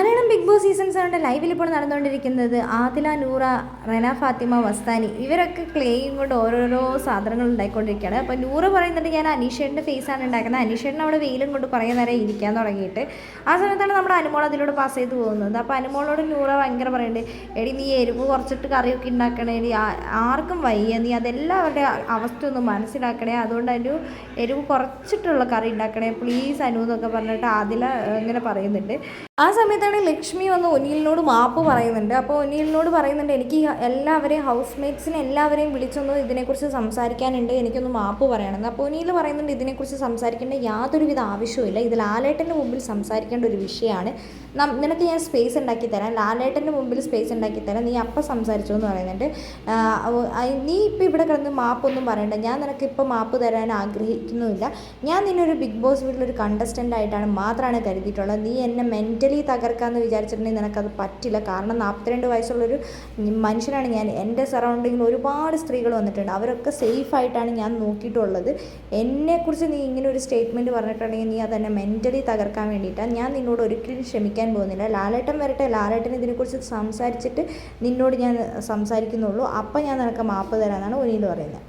ಮರಣ big boss season സെവന്റെ ലൈവിൽ ഇപ്പോൾ നടന്നുകൊണ്ടിരിക്കുന്നത്. ആദില നൂറ റെന ഫാത്തിമ വസ്താനി ഇവരൊക്കെ ക്ലെയിം കൊണ്ട് ഓരോരോ സാധനങ്ങൾ ഉണ്ടായിക്കൊണ്ടിരിക്കുകയാണ്. അപ്പോൾ നൂറ പറയുന്നുണ്ട് ഞാൻ അനീഷേന്റെ ഫേസാണ് ഉണ്ടാക്കുന്നത്. അനീഷേട്ടൻ അവിടെ വെയിലും കൊണ്ട് കുറേ നേരം ഇരിക്കാൻ തുടങ്ങിയിട്ട്. ആ സമയത്താണ് നമ്മുടെ അനുമോൾ അതിലൂടെ പാസ് ചെയ്ത് പോകുന്നത്. അപ്പോൾ അനുമോളോട് നൂറ ഭയങ്കര പറയുന്നുണ്ട് എടി നീ എരിവ് കുറച്ചിട്ട് കറിയൊക്കെ ഉണ്ടാക്കണേ നീ ആർക്കും വയ്യ. നീ അതെല്ലാവരുടെ അവസ്ഥ ഒന്ന് മനസ്സിലാക്കണേ. അതുകൊണ്ട് അതിന്റെ എരിവ് കുറച്ചിട്ടുള്ള കറി ഉണ്ടാക്കണേ. പ്ലീസ് അനു എന്നൊക്കെ പറഞ്ഞിട്ട് ആദില ഇങ്ങനെ പറയുന്നുണ്ട്. ആ സമയത്താണ് ലക്ഷ്മി വന്ന് ഒനിലിനോട് മാപ്പ് പറയുന്നുണ്ട്. അപ്പോൾ ഒനിലിനോട് പറയുന്നുണ്ട് എനിക്ക് എല്ലാവരെയും ഹൗസ് മേറ്റ്സിനെ എല്ലാവരെയും വിളിച്ചൊന്ന് ഇതിനെക്കുറിച്ച് സംസാരിക്കാനുണ്ട്. എനിക്കൊന്ന് മാപ്പ് പറയണമെന്ന് അപ്പോൾ ഒനിയിൽ പറയുന്നുണ്ട് ഇതിനെക്കുറിച്ച് സംസാരിക്കേണ്ട യാതൊരുവിധ ആവശ്യവുമില്ല. ഇത് ലാലേട്ടന്റെ മുമ്പിൽ സംസാരിക്കേണ്ട ഒരു വിഷയമാണ്. നിനക്ക് ഞാൻ സ്പേസ് ഉണ്ടാക്കി തരാം. ലാലേട്ടന്റെ മുമ്പിൽ സ്പേസ് ഉണ്ടാക്കി തരാം. നീ അപ്പം സംസാരിച്ചു എന്ന് പറയുന്നുണ്ട് നീ ഇപ്പം ഇവിടെ കിടന്ന് മാപ്പൊന്നും പറയണ്ട. ഞാൻ നിനക്ക് ഇപ്പം മാപ്പ് തരാൻ ആഗ്രഹിക്കുന്നുമില്ല. ഞാൻ നിന്നൊരു ബിഗ് ബോസ് വീട്ടിലൊരു കണ്ടസ്റ്റന്റ് ആയിട്ടാണ് മാത്രമാണ് കരുതിയിട്ടുള്ളത്. നീ എന്നെ മെന്റലി തകർക്കാമെന്ന് വിചാരിച്ചിട്ടുണ്ടെങ്കിൽ നിനക്കത് പറ്റില്ല. കാരണം നാൽപ്പത്തിരണ്ട് വയസ്സുള്ളൊരു മനുഷ്യനാണ് ഞാൻ. എന്റെ സറൗണ്ടിങ്ങിൽ ഒരുപാട് സ്ത്രീകൾ വന്നിട്ടുണ്ട്. അവരൊക്കെ സേഫ് ആയിട്ടാണ് ഞാൻ നോക്കിയിട്ടുള്ളത്. എന്നെക്കുറിച്ച് നീ ഇങ്ങനെ ഒരു സ്റ്റേറ്റ്മെന്റ് പറഞ്ഞിട്ടുണ്ടെങ്കിൽ നീ അതെന്നെ മെന്റലി തകർക്കാൻ വേണ്ടിയിട്ടാണ് ഞാൻ നിന്നോട് ഒരിക്കലും ക്ഷമിക്കാൻ പോകുന്നില്ല. ലാലേട്ടൻ വരട്ടെ. ലാലേട്ടൻ ഇതിനെക്കുറിച്ച് സംസാരിച്ചിട്ട് നിന്നോട് ഞാൻ സംസാരിക്കുന്നുള്ളൂ. അപ്പം ഞാൻ നിനക്ക് മാപ്പ് തരാമെന്നാണ് ഒനിയിൽ പറയുന്നത്